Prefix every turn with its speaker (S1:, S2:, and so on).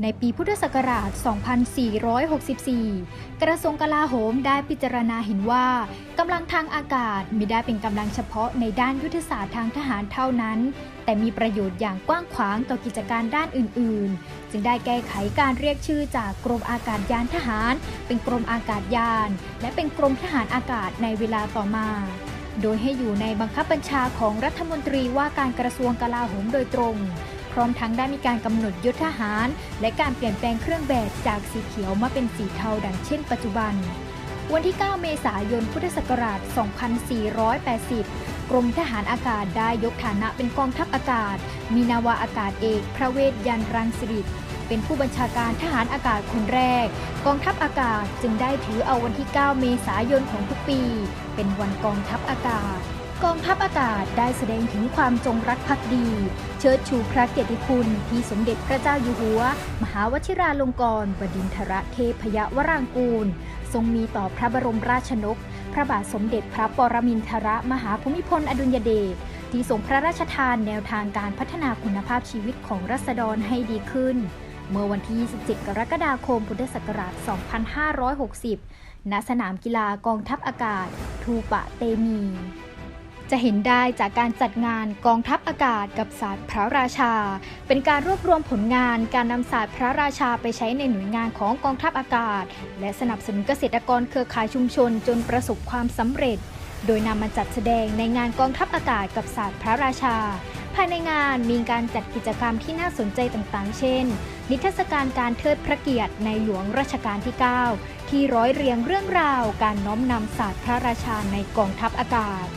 S1: ในปีพุทธศักราช 2464 กระทรวงกลาโหมได้พิจารณาเห็นว่ากำลังทางอากาศมิได้เป็นกำลังเฉพาะในด้านยุทธศาสตร์ทางทหารเท่านั้น แต่มีประโยชน์อย่างกว้างขวางต่อกิจการด้านอื่น ๆ จึงได้แก้ไขการเรียกชื่อจากกรมอากาศยานทหาร เป็นกรมอากาศยาน และเป็นกรมทหารอากาศในเวลาต่อมาโดยให้อยู่ในบังคับบัญชาของรัฐมนตรีว่าการกระทรวงกลาโหมโดยตรง พร้อมทั้งได้มีการกำหนดยุทธทหาร และการเปลี่ยนแปลงเครื่องแบบจากสีเขียวมาเป็นสีเทาดังเช่นปัจจุบัน วันที่ 9 เมษายนพุทธศักราช 2480 กรมทหารอากาศได้ยกฐานะเป็นกองทัพอากาศ มีนาวาอากาศเอก พระเวทยันรังสิริเป็นผู้บัญชาการทหารอากาศคนแรก กองทัพอากาศจึงได้ถือเอาวันที่ 9 เมษายนของทุกปี เป็นวันกองทัพอากาศ กองทัพอากาศได้แสดงถึงความจงรักภักดี เชิดชูพระเกียรติคุณที่สมเด็จพระเจ้าอยู่หัว มหาวชิราลงกรณบดินทรเทพยวรางกูล ทรงมีต่อพระบรมราชนก พระบาทสมเด็จพระปรมินทรมหาภูมิพลอดุลยเดชที่ทรงพระราชทานแนวทางการพัฒนาคุณภาพชีวิตของรัษฎรให้ดีขึ้น เมื่อวันที่ 27 กรกฎาคม พุทธศักราช 2560 ณ สนามกีฬากองทัพอากาศ ทูปะเตมี จะเห็นได้จากการจัดงานกองทัพอากาศกับศาสตร์พระราชา เป็นการรวบรวมผลงานการนำศาสตร์พระราชาไปใช้ในหน่วยงานของกองทัพอากาศ และสนับสนุนเกษตรกรเครือข่ายชุมชนจนประสบความสำเร็จ โดยนำมาจัดแสดงในงานกองทัพอากาศกับศาสตร์พระราชา ภายในงานมีการจัดกิจกรรมที่น่าสนใจต่างๆ เช่น นิทรรศการการเทิดพระเกียรติในหลวงรัชกาลที่ 9 ที่ร้อยเรียงเรื่องราว การน้อมนำศาสตร์พระราชาในกองทัพอากาศ